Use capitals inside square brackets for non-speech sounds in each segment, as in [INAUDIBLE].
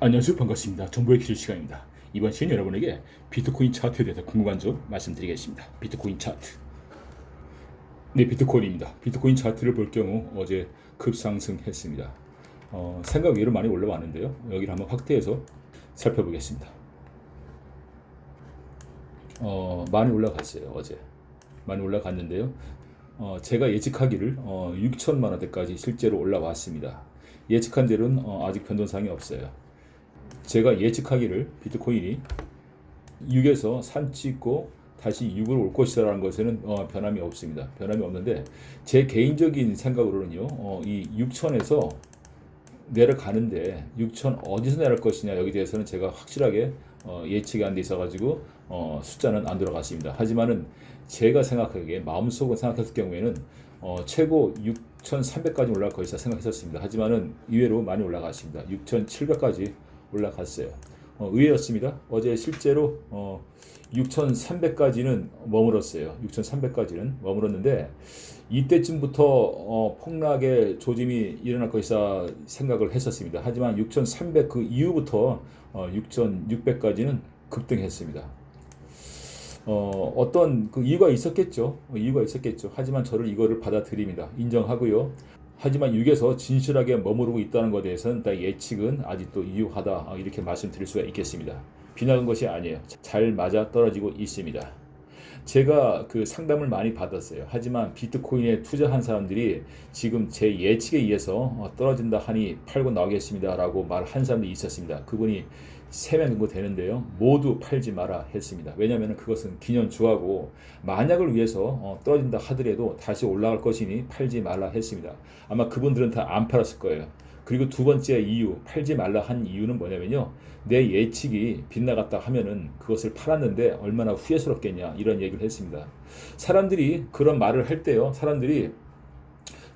안녕하세요. 반갑습니다. 정보의 기술 시간입니다. 이번 시간 여러분에게 비트코인 차트에 대해서 궁금한 점 말씀드리겠습니다. 비트코인 차트. 네 비트코인입니다. 비트코인 차트를 볼 경우 어제 급상승했습니다. 어, 생각 외로 많이 올라왔는데요. 여기를 한번 확대해서 살펴보겠습니다. 어, 많이 올라갔어요 어제. 많이 올라갔는데요. 어, 제가 예측하기를 어, 6천만 원대까지 실제로 올라왔습니다. 예측한 대로는 어, 아직 변동사항이 없어요 제가 예측하기를 비트코인이 6에서 산 찍고 다시 6으로 올 것이라는 것에는 어, 변함이 없습니다. 변함이 없는데 제 개인적인 생각으로는요. 어, 이 6천에서 내려가는데 6천 어디서 내려갈 것이냐 여기 대해서는 제가 확실하게 어, 예측이 안 돼 있어가지고 어, 숫자는 안 들어갔습니다. 하지만은 제가 생각하기에 마음속으로 생각했을 경우에는 어, 최고 6,300까지 올라갈 것이다 생각했었습니다. 하지만은 의외로 많이 올라갔습니다. 6,700까지 올라갔어요. 어, 의외였습니다. 어제 실제로 어, 6,300까지는 머물었어요. 6,300까지는 머물었는데 이때쯤부터 어, 폭락의 조짐이 일어날 것이다 생각을 했었습니다. 하지만 6,300 그 이후부터 어, 6,600까지는 급등했습니다. 어, 어떤 그 이유가 있었겠죠. 어, 이유가 있었겠죠. 하지만 저를 이거를 받아들입니다. 인정하고요. 하지만 6에서 진실하게 머무르고 있다는 것에 대해서는 다 예측은 아직도 유효하다 어, 이렇게 말씀드릴 수가 있겠습니다. 비나간 것이 아니에요. 잘 맞아 떨어지고 있습니다. 제가 그 상담을 많이 받았어요. 하지만 비트코인에 투자한 사람들이 지금 제 예측에 의해서 어, 떨어진다 하니 팔고 나오겠습니다라고 말한 사람도 있었습니다. 그분이 세명 정도 되는데요. 모두 팔지 마라 했습니다. 왜냐하면 그것은 기년주하고 만약을 위해서 어, 떨어진다 하더라도 다시 올라갈 것이니 팔지 말라 했습니다. 아마 그분들은 다 안 팔았을 거예요. 그리고 두 번째 이유, 팔지 말라 한 이유는 뭐냐면요. 내 예측이 빗나갔다 하면은 그것을 팔았는데 얼마나 후회스럽겠냐 이런 얘기를 했습니다. 사람들이 그런 말을 할 때요. 사람들이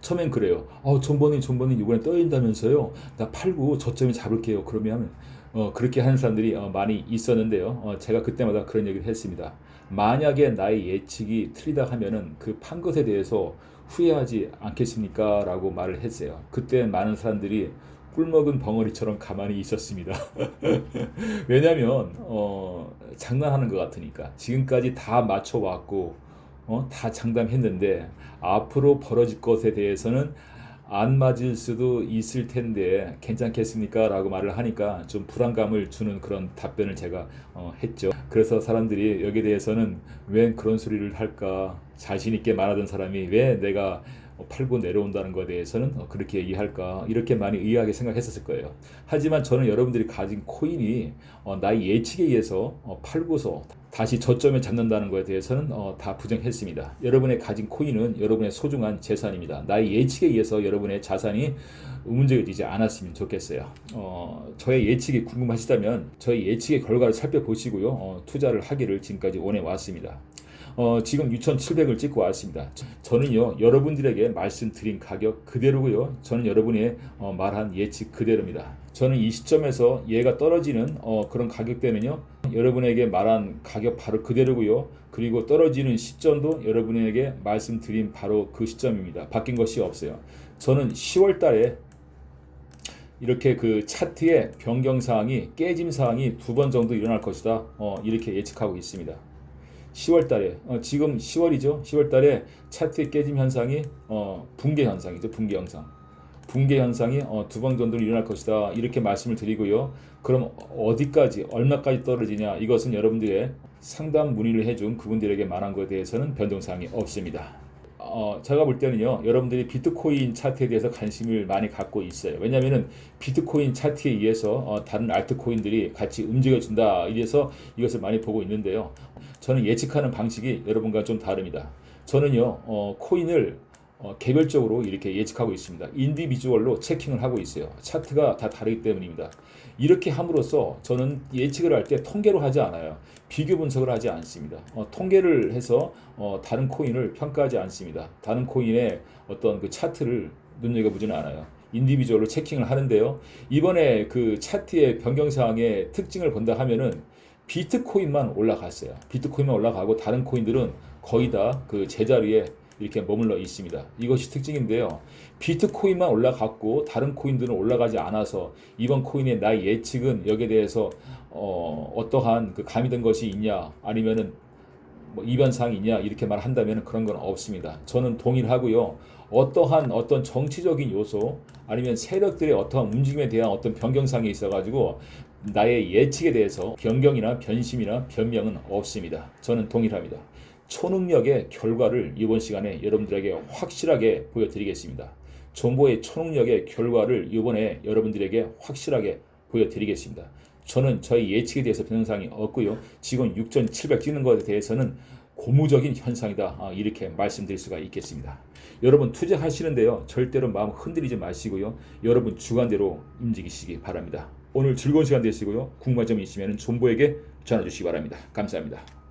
처음엔 그래요. 어, 존버님, 존버님 이번에 떠인다면서요. 나 팔고 저점에 잡을게요. 그러면 어, 그렇게 하는 사람들이 어, 많이 있었는데요. 어, 제가 그때마다 그런 얘기를 했습니다. 만약에 나의 예측이 틀리다 하면은 그 판 것에 대해서 후회하지 않겠습니까? 라고 말을 했어요. 그때 많은 사람들이 꿀먹은 벙어리처럼 가만히 있었습니다. [LAUGHS] 왜냐면, 어, 장난하는 것 같으니까. 지금까지 다 맞춰왔고, 어, 다 장담했는데, 앞으로 벌어질 것에 대해서는 안 맞을 수도 있을 텐데 괜찮겠습니까? 라고 말을 하니까 좀 불안감을 주는 그런 답변을 제가 어, 했죠. 그래서 사람들이 여기에 대해서는 왜 그런 소리를 할까? 자신 있게 말하던 사람이 왜 내가 팔고 내려온다는 것에 대해서는 어, 그렇게 얘기할까 이렇게 많이 의아하게 생각했었을 거예요. 하지만 저는 여러분들이 가진 코인이 어, 나의 예측에 의해서 어, 팔고서 다시 저점에 잡는다는 것에 대해서는 다 부정했습니다. 여러분의 가진 코인은 여러분의 소중한 재산입니다. 나의 예측에 의해서 여러분의 자산이 문제가 되지 않았으면 좋겠어요. 어, 저의 예측이 궁금하시다면 저의 예측의 결과를 살펴보시고요. 어, 투자를 하기를 지금까지 원해 왔습니다. 어, 지금 6,700을 찍고 왔습니다. 저는요, 여러분들에게 말씀드린 가격 그대로고요. 저는 여러분의 어, 말한 예측 그대로입니다. 저는 이 시점에서 얘가 떨어지는 어, 그런 가격대는요, 여러분에게 말한 가격 바로 그대로고요. 그리고 떨어지는 시점도 여러분에게 말씀드린 바로 그 시점입니다. 바뀐 것이 없어요. 저는 10월 달에 이렇게 그 차트의 변경 사항이 깨짐 사항이 두 번 정도 일어날 것이다. 어, 이렇게 예측하고 있습니다. 10월 달에 어, 지금 10월이죠. 10월 달에 차트의 깨짐 현상이 어, 붕괴 현상이죠. 붕괴 현상. 붕괴 현상이 어, 두번 정도 일어날 것이다. 이렇게 말씀을 드리고요. 그럼 어디까지 얼마까지 떨어지냐? 이것은 여러분들의 상담 문의를 해준 그분들에게 말한 것에 대해서는 변동사항이 없습니다. 어, 제가 볼 때는요, 여러분들이 비트코인 차트에 대해서 관심을 많이 갖고 있어요. 왜냐면은 비트코인 차트에 의해서 어, 다른 알트코인들이 같이 움직여준다. 이래서 이것을 많이 보고 있는데요. 저는 예측하는 방식이 여러분과 좀 다릅니다. 저는요, 어, 코인을 어, 개별적으로 이렇게 예측하고 있습니다. 인디비주얼로 체킹을 하고 있어요. 차트가 다 다르기 때문입니다. 이렇게 함으로써 저는 예측을 할 때 통계로 하지 않아요. 비교 분석을 하지 않습니다. 어, 통계를 해서 어, 다른 코인을 평가하지 않습니다. 다른 코인의 어떤 그 차트를 눈여겨보지는 않아요. 인디비주얼로 체킹을 하는데요. 이번에 그 차트의 변경사항의 특징을 본다 하면은 비트코인만 올라갔어요. 비트코인만 올라가고 다른 코인들은 거의 다 그 제자리에 이렇게 머물러 있습니다. 이것이 특징인데요. 비트코인만 올라갔고 다른 코인들은 올라가지 않아서 이번 코인의 나의 예측은 여기에 대해서 어, 어떠한 그 가미된 것이 있냐 아니면은 뭐 이변 사항이 있냐 이렇게 말한다면 그런 건 없습니다. 저는 동일하고요. 어떠한 어떤 정치적인 요소 아니면 세력들의 어떠한 움직임에 대한 어떤 변경상이 있어가지고 나의 예측에 대해서 변경이나 변심이나 변명은 없습니다. 저는 동일합니다. 초능력의 결과를 이번 시간에 여러분들에게 확실하게 보여드리겠습니다. 존보의 초능력의 결과를 이번에 여러분들에게 확실하게 보여드리겠습니다. 저는 저희 예측에 대해서 변동사항이 없고요. 지금 6,700 찍는 것에 대해서는 고무적인 현상이다. 아, 이렇게 말씀드릴 수가 있겠습니다. 여러분 투자하시는데요. 절대로 마음 흔들리지 마시고요. 여러분 주관대로 움직이시기 바랍니다. 오늘 즐거운 시간 되시고요. 궁금한 점이 있으면 존보에게 전화 주시기 바랍니다. 감사합니다.